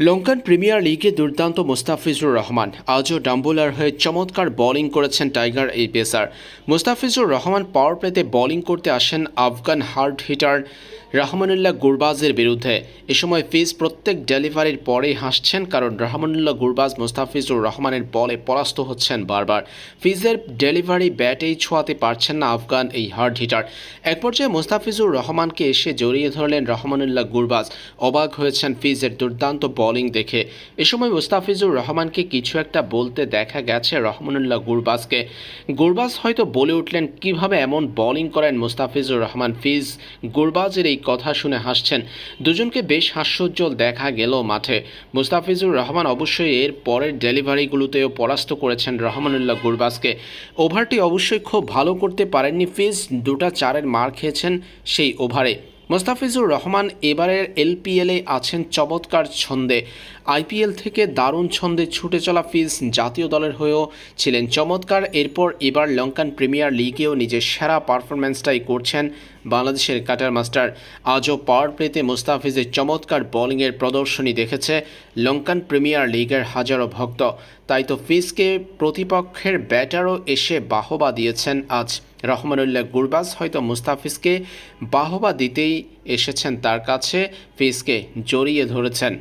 Lankan premier লিগে দুর্দান্ত মুস্তাফিজুর রহমান। আজও ডাম্বুলার হয়ে চমৎকার বোলিং করেছেন টাইগার এই পেসার। মুস্তাফিজুর রহমান পাওয়ার প্লেতে বোলিং করতে আসেন আফগান হার্ড হিটার রহমানুল্লাহ গুরবাজের বিরুদ্ধে। এ সময় ফিজ প্রত্যেক ডেলিভারির পরেই হাসছেন, কারণ রহমানুল্লাহ গুরবাজ মুস্তাফিজুর রহমানের বলে পরাস্ত হচ্ছেন বারবার। ফিজের ডেলিভারি ব্যাটেই ছোঁয়াতে পারছেন না আফগান এই হার্ড হিটার। এক পর্যায়ে মুস্তাফিজুর রহমানকে এসে জড়িয়ে ধরলেন রহমানুল্লাহ গুরবাজ। অবাক হয়েছেন ফিজের দুর্দান্ত বোলিং দেখে। এ সময় মুস্তাফিজুর রহমানকে কিছু একটা বলতে দেখা গেছে রহমানুল্লাহ গুরবাজকে। গুরবাজ হয়তো বলে উঠলেন, কীভাবে এমন বোলিং করেন মুস্তাফিজুর রহমান? ফিজ গুরবাজের এই কথা শুনে হাসছেন। দুজনকে বেশ হাস্যোজ্জ্বল দেখা গেল মাঠে। মুস্তাফিজুর রহমান অবশ্যই এর পরের ডেলিভারিগুলোতেও পরাস্ত করেছেন রহমানুল্লাহ গুরবাসকে ওভারটি অবশ্যই খুব ভালো করতে পারেননি। ফিজ দুটা চারের মার খেয়েছেন সেই ওভারে। মোস্তাফিজুর রহমান এবারের এলপিএলে আছেন চমৎকার ছন্দে। আইপিএল থেকে দারুণ ছন্দে ছুটে চলা ফিজ জাতীয় দলের হয়েও ছিলেন চমৎকার। এরপর এবার লঙ্কান প্রিমিয়ার লিগেও নিজের সেরা পারফরম্যান্সটাই করছেন বাংলাদেশের কাটার মাস্টার। আজও পাওয়ার প্লেতে মুস্তাফিজের চমৎকার বোলিংয়ের প্রদর্শনী দেখেছে লঙ্কান প্রিমিয়ার লিগের হাজারো ভক্ত। তাই তো ফিজকে প্রতিপক্ষের ব্যাটারও এসে বাহবা দিয়েছেন আজ। রহমানুল্লাহ গুরবাজ হয়তো মুস্তাফিজকে বাহবা দিতেই এসেছেন তার কাছে ফিজকে জড়িয়ে ধরেছেন।